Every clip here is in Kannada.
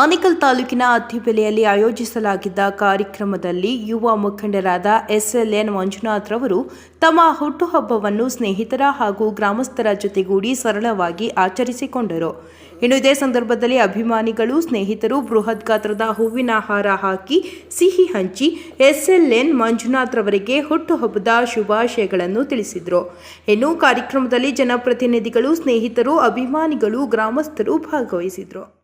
ಆನೇಕಲ್ ತಾಲೂಕಿನ ಅತ್ತಿಬೆಲೆಯಲ್ಲಿ ಆಯೋಜಿಸಲಾಗಿದ್ದ ಕಾರ್ಯಕ್ರಮದಲ್ಲಿ ಯುವ ಮುಖಂಡರಾದ ಎಸ್ಎಲ್ಎನ್ ಮಂಜುನಾಥ್ ರವರು ತಮ್ಮ ಹುಟ್ಟುಹಬ್ಬವನ್ನು ಸ್ನೇಹಿತರ ಹಾಗೂ ಗ್ರಾಮಸ್ಥರ ಜೊತೆಗೂಡಿ ಸರಳವಾಗಿ ಆಚರಿಸಿಕೊಂಡರು. ಇನ್ನು ಇದೇ ಸಂದರ್ಭದಲ್ಲಿ ಅಭಿಮಾನಿಗಳು, ಸ್ನೇಹಿತರು ಬೃಹತ್ ಗಾತ್ರದ ಹೂವಿನ ಹಾರ ಹಾಕಿ ಸಿಹಿ ಹಂಚಿ ಎಸ್ಎಲ್ಎನ್ ಮಂಜುನಾಥ್ ರವರಿಗೆ ಹುಟ್ಟುಹಬ್ಬದ ಶುಭಾಶಯಗಳನ್ನು ತಿಳಿಸಿದರು. ಇನ್ನು ಕಾರ್ಯಕ್ರಮದಲ್ಲಿ ಜನಪ್ರತಿನಿಧಿಗಳು, ಸ್ನೇಹಿತರು, ಅಭಿಮಾನಿಗಳು, ಗ್ರಾಮಸ್ಥರು ಭಾಗವಹಿಸಿದರು.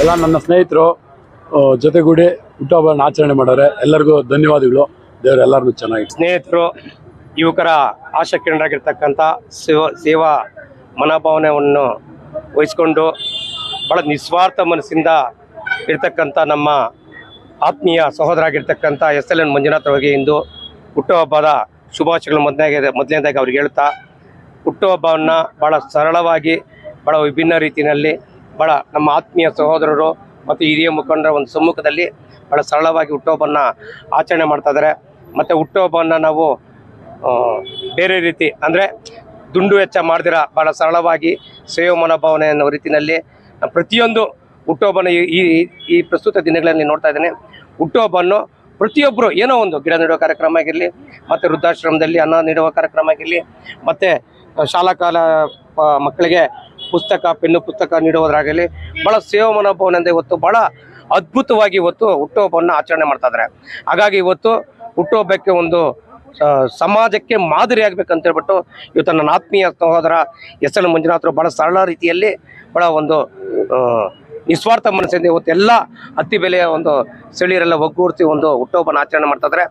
ಎಲ್ಲ ನನ್ನ ಸ್ನೇಹಿತರು ಜೊತೆಗೂಡಿ ಹುಟ್ಟುಹಬ್ಬನ ಆಚರಣೆ ಮಾಡೋರೆ ಎಲ್ಲರಿಗೂ ಧನ್ಯವಾದಗಳು. ದೇವರು ಎಲ್ಲರನ್ನೂ ಚೆನ್ನಾಗಿ. ಸ್ನೇಹಿತರು, ಯುವಕರ ಆಶಾಕಿರಣರಾಗಿರ್ತಕ್ಕಂಥ ಸೇವಾ ಸೇವಾ ಮನೋಭಾವನೆಯನ್ನು ವಹಿಸ್ಕೊಂಡು ಭಾಳ ನಿಸ್ವಾರ್ಥ ಮನಸ್ಸಿಂದ ಇರ್ತಕ್ಕಂಥ ನಮ್ಮ ಆತ್ಮೀಯ ಸಹೋದರ ಆಗಿರ್ತಕ್ಕಂಥ ಎಸ್ ಎಲ್ ಎನ್ ಮಂಜುನಾಥ್ ಅವರಿಗೆ ಇಂದು ಹುಟ್ಟುಹಬ್ಬದ ಶುಭಾಶಯಗಳು ಮೊದಲನೇ, ಮೊದಲನೇದಾಗಿ ಅವ್ರಿಗೆ ಹೇಳ್ತಾ, ಹುಟ್ಟುಹಬ್ಬವನ್ನು ಭಾಳ ಸರಳವಾಗಿ ಭಾಳ ವಿಭಿನ್ನ ರೀತಿಯಲ್ಲಿ ಭಾಳ ನಮ್ಮ ಆತ್ಮೀಯ ಸಹೋದರರು ಮತ್ತು ಹಿರಿಯ ಮುಖಂಡರ ಒಂದು ಸಮ್ಮುಖದಲ್ಲಿ ಭಾಳ ಸರಳವಾಗಿ ಹುಟ್ಟುಹಬ್ಬನ ಆಚರಣೆ ಮಾಡ್ತಾ ಇದ್ದಾರೆ. ಮತ್ತು ಹುಟ್ಟುಹಬ್ಬವನ್ನು ನಾವು ಬೇರೆ ರೀತಿ ಅಂದರೆ ದುಂಡು ವೆಚ್ಚ ಮಾಡ್ದಿರ ಭಾಳ ಸರಳವಾಗಿ ಸೇವೆ ಮನೋಭಾವನೆ ಅನ್ನೋ ರೀತಿಯಲ್ಲಿ ಪ್ರತಿಯೊಂದು ಹುಟ್ಟುಹಬ್ಬನ ಈ, ಈ- ಪ್ರಸ್ತುತ ದಿನಗಳಲ್ಲಿ ನೋಡ್ತಾ ಇದ್ದೇನೆ. ಹುಟ್ಟುಹಬ್ಬವನ್ನು ಪ್ರತಿಯೊಬ್ಬರು ಏನೋ ಒಂದು ಗಿಡ ನೆಡುವ ಕಾರ್ಯಕ್ರಮ ಆಗಿರಲಿ, ಮತ್ತು ವೃದ್ಧಾಶ್ರಮದಲ್ಲಿ ಅನ್ನ ನೀಡುವ ಕಾರ್ಯಕ್ರಮ ಆಗಿರಲಿ, ಮತ್ತು ಶಾಲಾ ಕಾಲ ಮಕ್ಕಳಿಗೆ ಪುಸ್ತಕ, ಪೆನ್ನು ಪುಸ್ತಕ ನೀಡುವುದರಾಗಲಿ, ಬಹಳ ಸೇವಾ ಮನೋಭಾವನೆಯಿಂದ ಇವತ್ತು ಬಹಳ ಅದ್ಭುತವಾಗಿ ಇವತ್ತು ಹುಟ್ಟುಹಬ್ಬವನ್ನು ಆಚರಣೆ ಮಾಡ್ತಾ ಇದ್ದಾರೆ. ಹಾಗಾಗಿ ಇವತ್ತು ಹುಟ್ಟುಹಬ್ಬಕ್ಕೆ ಒಂದು ಸಮಾಜಕ್ಕೆ ಮಾದರಿ ಆಗ್ಬೇಕಂತ ಹೇಳ್ಬಿಟ್ಟು ಇವತ್ತು ನನ್ನ ಆತ್ಮೀಯ ಸಹೋದರ ಎಸ್ ಎಲ್ ಮಂಜುನಾಥರು ಬಹಳ ಸರಳ ರೀತಿಯಲ್ಲಿ ಬಹಳ ಒಂದು ನಿಸ್ವಾರ್ಥ ಮನಸ್ಸಿಂದ ಇವತ್ತು ಎಲ್ಲ ಹತ್ತಿ ಬೆಲೆಯ ಒಂದು ಸ್ಥಳೀಯರೆಲ್ಲ ಒಗ್ಗೂಡಿಸಿ ಒಂದು ಹುಟ್ಟುಹಬ್ಬನ ಆಚರಣೆ ಮಾಡ್ತಾ ಇದ್ದಾರೆ.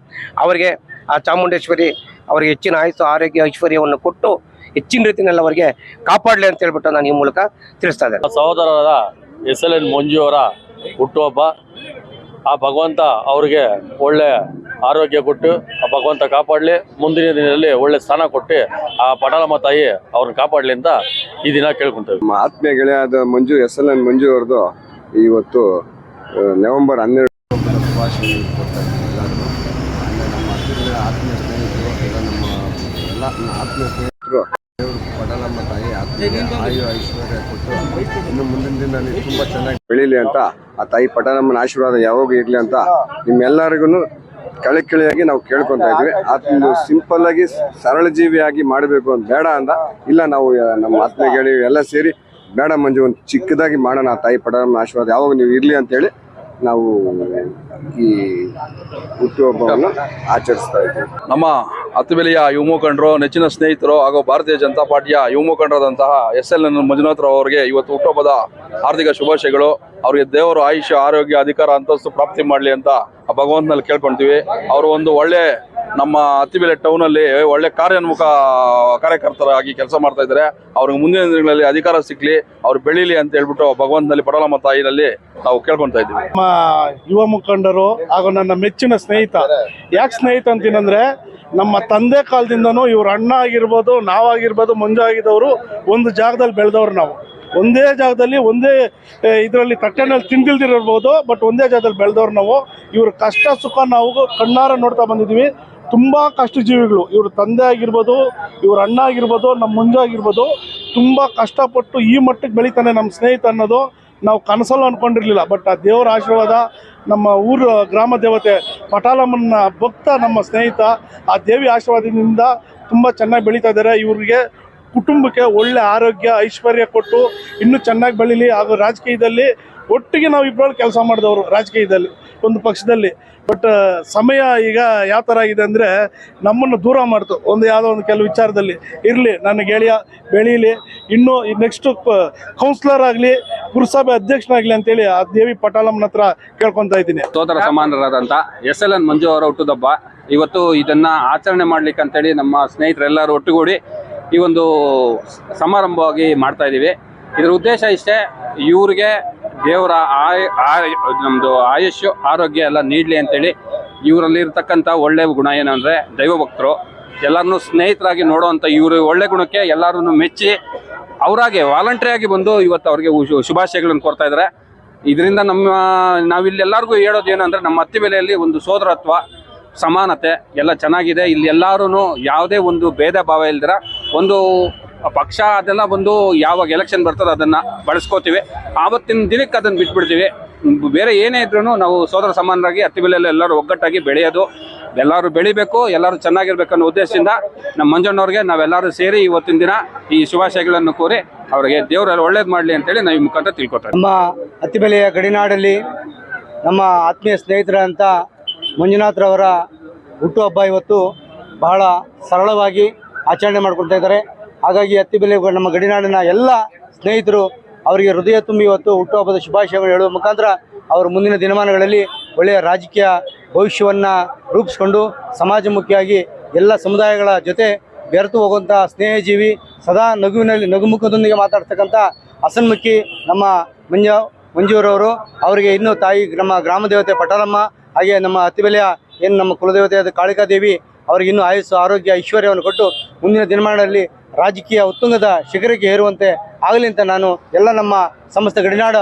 ಅವರಿಗೆ ಆ ಚಾಮುಂಡೇಶ್ವರಿ ಅವರಿಗೆ ಹೆಚ್ಚಿನ ಆಯುಸ್ಸು, ಆರೋಗ್ಯ ಐಶ್ವರ್ಯವನ್ನು ಕೊಟ್ಟು ಹೆಚ್ಚಿನ ರೀತಿಯಲ್ಲಿ ಅವರಿಗೆ ಕಾಪಾಡಲಿ ಅಂತ ಹೇಳ್ಬಿಟ್ಟು ನಾನು ಈ ಮೂಲಕ ತಿಳಿಸ್ತಾ ಇದ್ದೇನೆ. ಸಹೋದರರ ಎಸ್ ಎಲ್ ಎನ್ ಮಂಜು ಅವರ ಹುಟ್ಟುಹಬ್ಬ ಆ ಭಗವಂತ ಅವರಿಗೆ ಒಳ್ಳೆ ಆರೋಗ್ಯ ಕೊಟ್ಟು ಆ ಭಗವಂತ ಕಾಪಾಡಲಿ ಮುಂದಿನ ದಿನದಲ್ಲಿ ಒಳ್ಳೆ ಸ್ಥಾನ ಕೊಟ್ಟು ಆ ಪಟಾಲಮ್ಮ ತಾಯಿ ಅವ್ರನ್ನ ಕಾಪಾಡಲಿ ಅಂತ ಈ ದಿನ ಕೇಳ್ಕೊಂತೇವೆ. ನಮ್ಮ ಆತ್ಮೀಯ ಗೆಳೆಯಾದ Manju S L N Manju ಅವ್ರದ್ದು ಇವತ್ತು ನವೆಂಬರ್ ಹನ್ನೆರಡು. ನಮ್ಮ ಆತ್ಮೀಯ ಸ್ನೇಹಿತರು ಎಲ್ಲ ನಮ್ಮ ಎಲ್ಲ ಆತ್ಮೀಯ ಸ್ನೇಹಿತರು. ಪಡಲಮ್ಮ ತಾಯಿ ಆತ್ಮೀಯ ಆಯು ಐಶ್ವರ್ಯ ಕೊಟ್ಟು ಇನ್ನು ಮುಂದಿನ ದಿನ ನೀವು ತುಂಬ ಚೆನ್ನಾಗಿ ಬೆಳೀಲಿ ಅಂತ ಆ ತಾಯಿ ಪಟನಮ್ಮನ ಆಶೀರ್ವಾದ ಯಾವಾಗ ಇರಲಿ ಅಂತ ನಿಮ್ಮೆಲ್ಲರಿಗೂ ಕೆಳ ಕೆಳೆಯಾಗಿ ನಾವು ಕೇಳ್ಕೊಂತ ಇದ್ವಿ. ಅದೊಂದು ಸಿಂಪಲ್ ಆಗಿ ಸರಳ ಜೀವಿಯಾಗಿ ಮಾಡಬೇಕು ಅಂತ ಬೇಡ ಅಂದ. ಇಲ್ಲ, ನಾವು ನಮ್ಮ ಆತ್ಮೀಯ ಗೆಳೆಯರು ಎಲ್ಲ ಸೇರಿ ಬೇಡ ಮಂಜು, ಒಂದು ಚಿಕ್ಕದಾಗಿ ಮಾಡೋಣ ತಾಯಿ ಪಟನಮ್ಮನ ಆಶೀರ್ವಾದ ಯಾವಾಗ ನೀವು ಇರಲಿ ಅಂತೇಳಿ ನಾವು ಈ ಹುಟ್ಟುಹಬ್ಬವನ್ನು ಆಚರಿಸ್ತಾ ಇದ್ದೀವಿ. ನಮ್ಮ ಅತಿಬೆಲೆಯ ಯುವ ಮುಖಂಡರು, ನೆಚ್ಚಿನ ಸ್ನೇಹಿತರು ಹಾಗೂ ಭಾರತೀಯ ಜನತಾ ಪಾರ್ಟಿಯ ಯುವ ಮುಖಂಡರಾದಂತಹ S L N Manjunath Rao ಅವರಿಗೆ ಇವತ್ತು ಹುಟ್ಟುಹಬ್ಬದ ಹಾರ್ದಿಕ ಶುಭಾಶಯಗಳು. ಅವರಿಗೆ ದೇವರು ಆಯುಷ್ಯ, ಆರೋಗ್ಯ, ಅಧಿಕಾರ, ಅಂತಸ್ತು ಪ್ರಾಪ್ತಿ ಮಾಡಲಿ ಅಂತ ಭಗವಂತನಲ್ಲಿ ಕೇಳ್ಕೊಳ್ತೀವಿ ಅವರು ಒಂದು ಒಳ್ಳೆ ನಮ್ಮ ಹತ್ತಿಬೆಲೆ ಟೌನಲ್ಲಿ ಒಳ್ಳೆ ಕಾರ್ಯೋನ್ಮುಖ ಕಾರ್ಯಕರ್ತರಾಗಿ ಕೆಲಸ ಮಾಡ್ತಾ ಇದ್ದಾರೆ. ಅವ್ರಿಗೆ ಮುಂದಿನ ದಿನಗಳಲ್ಲಿ ಅಧಿಕಾರ ಸಿಗ್ಲಿ ಅವ್ರು ಬೆಳೀಲಿ ಅಂತ ಹೇಳ್ಬಿಟ್ಟು ಭಗವಂತನಲ್ಲಿ ಪಡಲಮ್ಮ ತಾಯಿನಲ್ಲಿ ನಾವು ಕೇಳ್ಕೊಂತಾ ಇದ್ದೀವಿ. ನಮ್ಮ ಯುವ ಮುಖಂಡರು ಹಾಗೂ ನನ್ನ ಮೆಚ್ಚಿನ ಸ್ನೇಹಿತ, ಯಾಕೆ ಸ್ನೇಹಿತ ಅಂತೀನಂದ್ರೆ ನಮ್ಮ ತಂದೆ ಕಾಲದಿಂದನೂ ಇವ್ರ ಅಣ್ಣ ಆಗಿರ್ಬೋದು ನಾವಾಗಿರ್ಬೋದು ಮಂಜು ಆಗಿದ್ದವರು ಒಂದು ಜಾಗದಲ್ಲಿ ಬೆಳೆದವ್ರು ನಾವು. ಒಂದೇ ಜಾಗದಲ್ಲಿ, ಒಂದೇ ಇದರಲ್ಲಿ ತಟ್ಟೆನಲ್ಲಿ ತಿಂದಿಲ್ದಿರ್ಬೋದು ಬಟ್ ಒಂದೇ ಜಾಗದಲ್ಲಿ ಬೆಳೆದವ್ರು ನಾವು. ಇವ್ರ ಕಷ್ಟ ಸುಖ ನಾವು ಕಣ್ಣಾರ ನೋಡ್ತಾ ಬಂದಿದ್ದೀವಿ. ತುಂಬ ಕಷ್ಟ ಜೀವಿಗಳು ಇವ್ರ ತಂದೆ ಆಗಿರ್ಬೋದು, ಇವ್ರ ಅಣ್ಣ ಆಗಿರ್ಬೋದು ನಮ್ಮ ಮುಂಜ ಆಗಿರ್ಬೋದು, ತುಂಬ ಕಷ್ಟಪಟ್ಟು ಈ ಮಟ್ಟಕ್ಕೆ ಬೆಳಿತಾನೆ ನಮ್ಮ ಸ್ನೇಹಿತ ಅನ್ನೋದು ನಾವು ಕನಸಲ್ಲೂ ಅಂದ್ಕೊಂಡಿರಲಿಲ್ಲ ಬಟ್ ಆ ದೇವರ ಆಶೀರ್ವಾದ ನಮ್ಮ ಊರು, ಗ್ರಾಮ ದೇವತೆ ಪಟಾಲಮ್ಮನ ಭಕ್ತ ನಮ್ಮ ಸ್ನೇಹಿತ ಆ ದೇವಿ ಆಶೀರ್ವಾದದಿಂದ ತುಂಬ ಚೆನ್ನಾಗಿ ಬೆಳೀತಾ ಇದ್ದಾರೆ ಇವ್ರಿಗೆ ಕುಟುಂಬಕ್ಕೆ ಒಳ್ಳೆ ಆರೋಗ್ಯ, ಐಶ್ವರ್ಯ ಕೊಟ್ಟು ಇನ್ನೂ ಚೆನ್ನಾಗಿ ಬೆಳೀಲಿ. ಹಾಗೂ ರಾಜಕೀಯದಲ್ಲಿ ಒಟ್ಟಿಗೆ ನಾವು ಇಬ್ಬರು ಕೆಲಸ ಮಾಡಿದವರು ರಾಜಕೀಯದಲ್ಲಿ. ಒಂದು ಪಕ್ಷದಲ್ಲಿ. ಬಟ್ ಸಮಯ ಈಗ ಯಾವ ಥರ ಆಗಿದೆ ಅಂದರೆ ನಮ್ಮನ್ನು ದೂರ ಮಾಡ್ತು. ಒಂದು ಯಾವುದೋ ಒಂದು ಕೆಲವು ವಿಚಾರದಲ್ಲಿ. ಇರಲಿ, ನನ್ನ ಗೆಳೆಯ ಬೆಳೀಲಿ. ಇನ್ನೂ ನೆಕ್ಸ್ಟು ಕೌನ್ಸಿಲರ್ ಆಗಲಿ, ಪುರಸಭೆ ಅಧ್ಯಕ್ಷನಾಗಲಿ ಅಂತೇಳಿ ಆ ದೇವಿ ಪಟಾಲಮ್ಮನ ಹತ್ರ ಕೇಳ್ಕೊತಾ ಇದ್ದೀನಿ. ಸೋದರ ಸಮಾನರಾದಂಥ ಎಸ್ ಎಲ್ ಎನ್ ಮಂಜು ಅವರ ಹುಟ್ಟುದಬ್ಬ. ಇವತ್ತು ಇದನ್ನು ಆಚರಣೆ ಮಾಡ್ಲಿಕ್ಕೆ ಅಂತೇಳಿ ನಮ್ಮ ಸ್ನೇಹಿತರೆಲ್ಲರೂ ಒಟ್ಟುಗೂಡಿ ಈ ಒಂದು ಸಮಾರಂಭವಾಗಿ ಮಾಡ್ತಾ ಇದ್ದೀವಿ ಇದರ ಉದ್ದೇಶ ಇಷ್ಟೇ, ಇವ್ರಿಗೆ ದೇವರ ಆಯ್ ನಮ್ಮದು ಆಯುಷ್ಯು, ಆರೋಗ್ಯ ಎಲ್ಲ ನೀಡಲಿ ಅಂತೇಳಿ ಇವರಲ್ಲಿ ಇರತಕ್ಕಂಥ ಒಳ್ಳೆಯ ಗುಣ ಏನಂದರೆ ದೈವಭಕ್ತರು, ಎಲ್ಲರನ್ನೂ ಸ್ನೇಹಿತರಾಗಿ ನೋಡುವಂಥ ಇವರು ಒಳ್ಳೆ ಗುಣಕ್ಕೆ ಎಲ್ಲರೂ ಮೆಚ್ಚಿ ಅವರಾಗೆ ವಾಲಂಟ್ರಿಯಾಗಿ ಬಂದು ಇವತ್ತು ಅವ್ರಿಗೆ ಶುಭಾಶಯಗಳನ್ನು ಕೊಡ್ತಾ ಇದ್ದಾರೆ. ಇದರಿಂದ ನಮ್ಮ, ನಾವಿಲ್ಲಿ ಎಲ್ಲರಿಗೂ ಹೇಳೋದು ಏನಂದ್ರೆ ನಮ್ಮ ಅತ್ತಿ ಬೆಲೆಯಲ್ಲಿ ಒಂದು ಸೋದರತ್ವ, ಸಮಾನತೆ ಎಲ್ಲ ಚೆನ್ನಾಗಿದೆ. ಇಲ್ಲಿ ಎಲ್ಲರೂ ಯಾವುದೇ ಒಂದು ಭೇದ ಭಾವ ಇಲ್ದಿರ ಒಂದು ಪಕ್ಷ ಅದೆಲ್ಲ ಬಂದು ಯಾವಾಗ ಎಲೆಕ್ಷನ್ ಬರ್ತದೋ ಅದನ್ನ ಬಳಸ್ಕೋತೀವಿ. ಆವತ್ತಿನ ದಿನಕ್ಕೆ ಅದನ್ನ ಬಿಟ್ಬಿಡ್ತೀವಿ. ಬೇರೆ ಏನೇ ಇದ್ರೂ ನಾವು ಸೋದರ ಸಮಾನರಾಗಿ ಹತ್ತಿ ಬೆಲೆಯಲ್ಲಿ ಎಲ್ಲರೂ ಒಗ್ಗಟ್ಟಾಗಿ ಬೆಳೆಯೋದು, ಎಲ್ಲರೂ ಬೆಳಿಬೇಕು, ಎಲ್ಲರೂ ಚೆನ್ನಾಗಿರ್ಬೇಕು ಅನ್ನೋ ಉದ್ದೇಶದಿಂದ ನಮ್ಮ ಮಂಜಣ್ಣವ್ರಿಗೆ ನಾವೆಲ್ಲರೂ ಸೇರಿ ಇವತ್ತಿನ ದಿನ ಈ ಶುಭಾಶಯಗಳನ್ನು ಕೋರಿ ಅವರಿಗೆ ದೇವರಲ್ಲಿ ಒಳ್ಳೇದು ಮಾಡಲಿ ಅಂತೇಳಿ ನಾವು ಈ ಮುಖಾಂತರ ತಿಳ್ಕೊತಾರೆ ನಮ್ಮ ಅತ್ತಿಬೆಲೆಯ ಗಡಿನಾಡಲ್ಲಿ ನಮ್ಮ ಆತ್ಮೀಯ ಸ್ನೇಹಿತರಂಥ ಮಂಜುನಾಥ್ರವರ ಹುಟ್ಟುಹಬ್ಬ ಇವತ್ತು ಬಹಳ ಸರಳವಾಗಿ ಆಚರಣೆ ಮಾಡ್ಕೊಳ್ತಾ ಇದ್ದಾರೆ. ಹಾಗಾಗಿ ಅತ್ತಿಬೆಲೆ ನಮ್ಮ ಗಡಿನಾಡಿನ ಎಲ್ಲ ಸ್ನೇಹಿತರು ಅವರಿಗೆ ಹೃದಯ ತುಂಬಿ ಇವತ್ತು ಹುಟ್ಟುಹಬ್ಬದ ಶುಭಾಶಯಗಳು ಹೇಳುವ ಮುಖಾಂತರ ಅವರು ಮುಂದಿನ ದಿನಮಾನಗಳಲ್ಲಿ ಒಳ್ಳೆಯ ರಾಜಕೀಯ ಭವಿಷ್ಯವನ್ನು ರೂಪಿಸ್ಕೊಂಡು ಸಮಾಜಮುಖಿಯಾಗಿ ಎಲ್ಲ ಸಮುದಾಯಗಳ ಜೊತೆ ಬೆರೆತು ಹೋಗುವಂಥ ಸ್ನೇಹಜೀವಿ, ಸದಾ ನಗುವಿನಲ್ಲಿ ನಗುಮುಖದೊಂದಿಗೆ ಮಾತಾಡ್ತಕ್ಕಂಥ ಹಸನ್ಮುಖಿ ನಮ್ಮ ಮಂಜ, ಮಂಜೂರವರು. ಅವರಿಗೆ ಇನ್ನೂ ತಾಯಿ ನಮ್ಮ ಗ್ರಾಮ ದೇವತೆ ಪಟಾಲಮ್ಮ, ಹಾಗೆ ನಮ್ಮ ಅತಿಬೆಲೆಯ ಏನು ನಮ್ಮ ಕುಲದೇವತೆಯಾದ ಕಾಳಿಕಾದೇವಿ, ಅವರಿಗೆ ಇನ್ನೂ ಆಯುಸ್ಸು, ಆರೋಗ್ಯ, ಐಶ್ವರ್ಯವನ್ನು ಕೊಟ್ಟು ಮುಂದಿನ ದಿನಮಾನಗಳಲ್ಲಿ ರಾಜಕೀಯ ಉತ್ತುಂಗದ ಶಿಖರಕ್ಕೆ ಏರುವಂತೆ ಆಗಲಿ ಅಂತ ನಾನು ಎಲ್ಲ ನಮ್ಮ ಸಮಸ್ತ ಗಡಿನಾಡ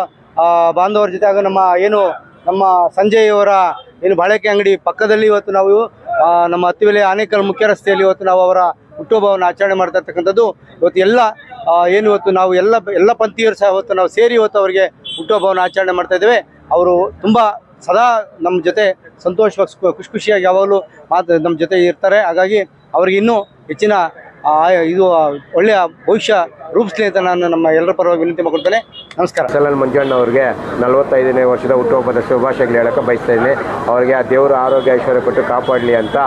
ಬಾಂಧವರ ಜೊತೆ ಹಾಗೂ ನಮ್ಮ ಏನು ನಮ್ಮ ಸಂಜಯ್ ಅವರ ಏನು ಬಾಳೆಕೆ ಅಂಗಡಿ ಪಕ್ಕದಲ್ಲಿ ಇವತ್ತು ನಾವು ನಮ್ಮ ಹತ್ತಿವೆಲೆ ಆನೇಕಲ್ ಮುಖ್ಯ ರಸ್ತೆಯಲ್ಲಿ ಇವತ್ತು ನಾವು ಅವರ ಹುಟ್ಟುಹಬ್ಬವನ್ನು ಆಚರಣೆ ಮಾಡ್ತಾ ಇರ್ತಕ್ಕಂಥದ್ದು. ಇವತ್ತು ಎಲ್ಲ ಏನು ಇವತ್ತು ನಾವು ಎಲ್ಲ ಎಲ್ಲ ಪಂಥೀಯರು ಸಹ ಇವತ್ತು ನಾವು ಸೇರಿ ಇವತ್ತು ಅವರಿಗೆ ಹುಟ್ಟುಹಬ್ಬವನ್ನು ಆಚರಣೆ ಮಾಡ್ತಾ ಇದ್ದೇವೆ. ಅವರು ತುಂಬ ಸದಾ ನಮ್ಮ ಜೊತೆ ಸಂತೋಷವಾಗಿ ಖುಷಿ, ಖುಷಿಯಾಗಿ ಯಾವಾಗಲೂ ಮಾತು ನಮ್ಮ ಜೊತೆ ಇರ್ತಾರೆ. ಹಾಗಾಗಿ ಅವ್ರಿಗೆ ಇನ್ನೂ ಹೆಚ್ಚಿನ ಇದು ಒಳ್ಳೆಯ ಭವಿಷ್ಯ ರೂಪಿಸಲಿ ಅಂತ ನಾನು ನಮ್ಮ ಎಲ್ಲರ ಪರವಾಗಿ ವಿನಂತಿ ಮಾಡ್ಕೊಳ್ತೇನೆ. ನಮಸ್ಕಾರ. ಸಲಲ್ ಮಂಜಣ್ಣ ಅವರಿಗೆ ನಲವತ್ತೈದನೇ ವರ್ಷದ ಹುಟ್ಟುಹಬ್ಬದ ಶುಭಾಶಯಗಳು ಹೇಳಕ್ಕೆ ಬಯಸ್ತಾ ಇದ್ದೀನಿ. ಅವರಿಗೆ ಆ ದೇವರ ಆರೋಗ್ಯ ಐಶ್ವರ್ಯ ಕೊಟ್ಟು ಕಾಪಾಡಲಿ ಅಂತ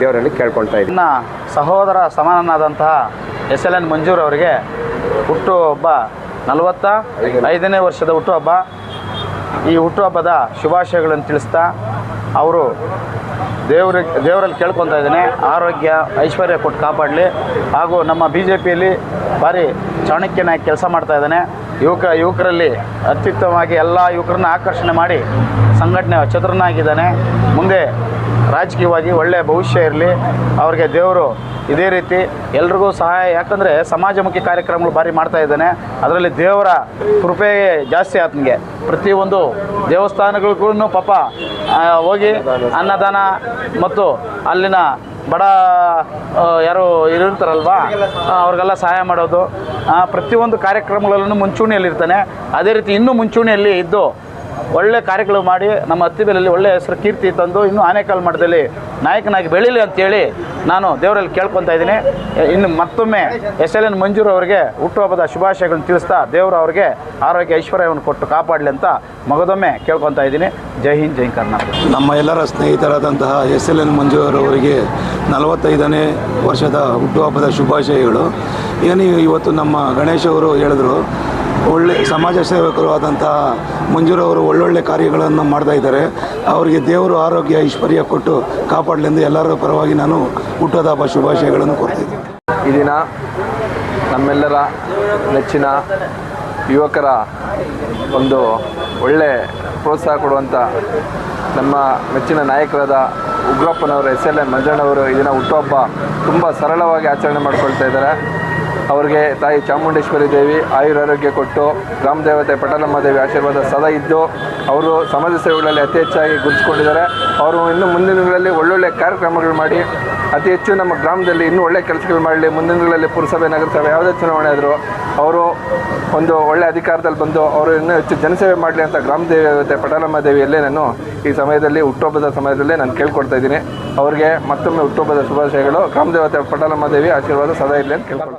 ದೇವರಲ್ಲಿ ಕೇಳ್ಕೊಳ್ತಾ ಇದ್ದೀನಿ. ನನ್ನ ಸಹೋದರ ಸಮಾನನಾದಂತಹ ಎಸ್ ಎಲ್ ಎನ್ ಮಂಜೂರ್ ಅವರಿಗೆ ಹುಟ್ಟುಹಬ್ಬ ನಲವತ್ತ ಐದನೇ ವರ್ಷದ ಹುಟ್ಟುಹಬ್ಬ ಈ ಹುಟ್ಟುಹಬ್ಬದ ಶುಭಾಶಯಗಳನ್ನು ತಿಳಿಸ್ತಾ ಅವರು ದೇವ್ರಿಗೆ, ದೇವರಲ್ಲಿ ಕೇಳ್ಕೊತಾ ಇದ್ದೀನಿ. ಆರೋಗ್ಯ, ಐಶ್ವರ್ಯ ಕೊಟ್ಟು ಕಾಪಾಡಲಿ. ಹಾಗೂ ನಮ್ಮ ಬಿ ಜೆ ಪಿಯಲ್ಲಿ ಭಾರಿ ಚಾಣಕ್ಯನಾಗಿ ಕೆಲಸ ಮಾಡ್ತಾ ಇದ್ದಾನೆ. ಯುವಕ, ಯುವಕರಲ್ಲಿ ಅತ್ಯುತ್ತಮವಾಗಿ ಎಲ್ಲ ಯುವಕರನ್ನ ಆಕರ್ಷಣೆ ಮಾಡಿ ಸಂಘಟನೆ ಚತುರನಾಗಿದ್ದಾನೆ. ಮುಂದೆ ರಾಜಕೀಯವಾಗಿ ಒಳ್ಳೆಯ ಭವಿಷ್ಯ ಇರಲಿ. ಅವ್ರಿಗೆ ದೇವರು ಇದೇ ರೀತಿ ಎಲ್ರಿಗೂ ಸಹಾಯ. ಯಾಕಂದರೆ ಸಮಾಜಮುಖಿ ಕಾರ್ಯಕ್ರಮಗಳು ಭಾರಿ ಮಾಡ್ತಾ ಇದ್ದಾನೆ. ಅದರಲ್ಲಿ ದೇವರ ಕೃಪೆ ಜಾಸ್ತಿ ಆತನಿಗೆ ಪ್ರತಿಯೊಂದು ದೇವಸ್ಥಾನಗಳಿಗೂ ಪಾಪ ಹೋಗಿ ಅನ್ನದಾನ ಮತ್ತು ಅಲ್ಲಿನ ಬಡ ಯಾರು ಇರ್ತಾರಲ್ವಾ ಅವ್ರಿಗೆಲ್ಲ ಸಹಾಯ ಮಾಡೋದು ಪ್ರತಿಯೊಂದು ಕಾರ್ಯಕ್ರಮಗಳಲ್ಲೂ ಮುಂಚೂಣಿಯಲ್ಲಿರ್ತಾನೆ. ಅದೇ ರೀತಿ ಇನ್ನೂ ಮುಂಚೂಣಿಯಲ್ಲಿ ಇದ್ದು ಒಳ್ಳೆ ಕಾರ್ಯಗಳು ಮಾಡಿ ನಮ್ಮ ಹತ್ತಿಬೆಲೆಯಲ್ಲಿ ಒಳ್ಳೆ ಹೆಸರು ಕೀರ್ತಿ ತಂದು ಇನ್ನೂ ಆನೇಕಲ್ ಮಠದಲ್ಲಿ ನಾಯಕನಾಗಿ ಬೆಳೀಲಿ ಅಂತೇಳಿ ನಾನು ದೇವರಲ್ಲಿ ಕೇಳ್ಕೊತಾ ಇದ್ದೀನಿ. ಇನ್ನು ಮತ್ತೊಮ್ಮೆ ಎಸ್ ಎಲ್ ಎನ್ ಮಂಜೂರು ಅವರಿಗೆ ಹುಟ್ಟುಹಬ್ಬದ ಶುಭಾಶಯಗಳನ್ನು ತಿಳಿಸ್ತಾ ದೇವರು ಅವರಿಗೆ ಆರೋಗ್ಯ ಐಶ್ವರ್ಯವನ್ನು ಕೊಟ್ಟು ಕಾಪಾಡಲಿ ಅಂತ ಮಗದೊಮ್ಮೆ ಕೇಳ್ಕೊತಾ ಇದ್ದೀನಿ. ಜೈ ಹಿಂದ್, ಜೈ ಕರ್ನಾಟಕ. ನಮ್ಮ ಎಲ್ಲರ ಸ್ನೇಹಿತರಾದಂತಹ ಎಸ್ ಎಲ್ ಎನ್ ಮಂಜೂರವರಿಗೆ ನಲವತ್ತೈದನೇ ವರ್ಷದ ಹುಟ್ಟುಹಬ್ಬದ ಶುಭಾಶಯಗಳು. ಏನು ಇವತ್ತು ನಮ್ಮ ಗಣೇಶ್ ಅವರು ಹೇಳಿದ್ರು ಒಳ್ಳೆ ಸಮಾಜ ಸೇವಕರು ಆದಂತಹ ಮಂಜೂರವರು ಒಳ್ಳೊಳ್ಳೆ ಕಾರ್ಯಗಳನ್ನು ಮಾಡ್ತಾ ಇದ್ದಾರೆ. ಅವರಿಗೆ ದೇವರು ಆರೋಗ್ಯ, ಐಶ್ವರ್ಯ ಕೊಟ್ಟು ಕಾಪಾಡಲೆಂದು ಎಲ್ಲರ ಪರವಾಗಿ ನಾನು ಹುಟ್ಟದ ಹಬ್ಬ ಶುಭಾಶಯಗಳನ್ನು ಕೊಡ್ತಿದ್ದೀನಿ ಈ ದಿನ ನಮ್ಮೆಲ್ಲರ ನೆಚ್ಚಿನ ಯುವಕರ ಒಂದು ಒಳ್ಳೆ ಪ್ರೋತ್ಸಾಹ ಕೊಡುವಂಥ ನಮ್ಮ ಮೆಚ್ಚಿನ ನಾಯಕರಾದ ಉಗ್ರಪ್ಪನವರು, ಎಸ್ ಎಲ್ ಎನ್ ಮಂಜಣ್ಣವರು ಇದನ್ನು ದಿನ ಹುಟ್ಟುಹಬ್ಬ ತುಂಬ ಸರಳವಾಗಿ ಆಚರಣೆ ಮಾಡ್ಕೊಳ್ತಾ ಇದ್ದಾರೆ. ಅವರಿಗೆ ತಾಯಿ ಚಾಮುಂಡೇಶ್ವರಿ ದೇವಿ ಆಯುರಾರೋಗ್ಯ ಕೊಟ್ಟು ಗ್ರಾಮ ದೇವತೆ ಪಟಲಮ್ಮ ದೇವಿ ಆಶೀರ್ವಾದ ಸದಾ ಇದ್ದು ಅವರು ಸಮಾಜ ಸೇವೆಗಳಲ್ಲಿ ಅತಿ ಹೆಚ್ಚಾಗಿ ಗುರುತಿಸ್ಕೊಂಡಿದ್ದಾರೆ. ಅವರು ಇನ್ನು ಮುಂದಿನ ದಿನಗಳಲ್ಲಿ ಒಳ್ಳೊಳ್ಳೆ ಕಾರ್ಯಕ್ರಮಗಳು ಮಾಡಿ, ಅತಿ ಹೆಚ್ಚು ನಮ್ಮ ಗ್ರಾಮದಲ್ಲಿ ಇನ್ನೂ ಒಳ್ಳೆ ಕೆಲಸಗಳು ಮಾಡಲಿ. ಮುಂದಿನ ದಿನಗಳಲ್ಲಿ ಪುರಸಭೆ, ನಗರಸಭೆ ಯಾವುದೇ ಚುನಾವಣೆ ಆದರೂ ಅವರು ಒಂದು ಒಳ್ಳೆ ಅಧಿಕಾರದಲ್ಲಿ ಬಂದು ಅವರು ಇನ್ನೂ ಹೆಚ್ಚು ಜನಸೇವೆ ಮಾಡಲಿ ಅಂತ ಗ್ರಾಮ ದೇವತೆ ಪಟಲಮ್ಮ ದೇವಿಯಲ್ಲೇ ನಾನು ಈ ಸಮಯದಲ್ಲಿ, ಹುಟ್ಟುಹಬ್ಬದ ಸಮಯದಲ್ಲೇ ನಾನು ಕೇಳ್ಕೊಡ್ತಾ ಇದ್ದೀನಿ. ಅವರಿಗೆ ಮತ್ತೊಮ್ಮೆ ಹುಟ್ಟುಹಬ್ಬದ ಶುಭಾಶಯಗಳು. ಗ್ರಾಮ ದೇವತೆ ಪಟಲಮ್ಮ ದೇವಿ ಆಶೀರ್ವಾದ ಸದಾ ಇರಲಿ ಅಂತ ಕೇಳ್ಕೊಳ್ತೀನಿ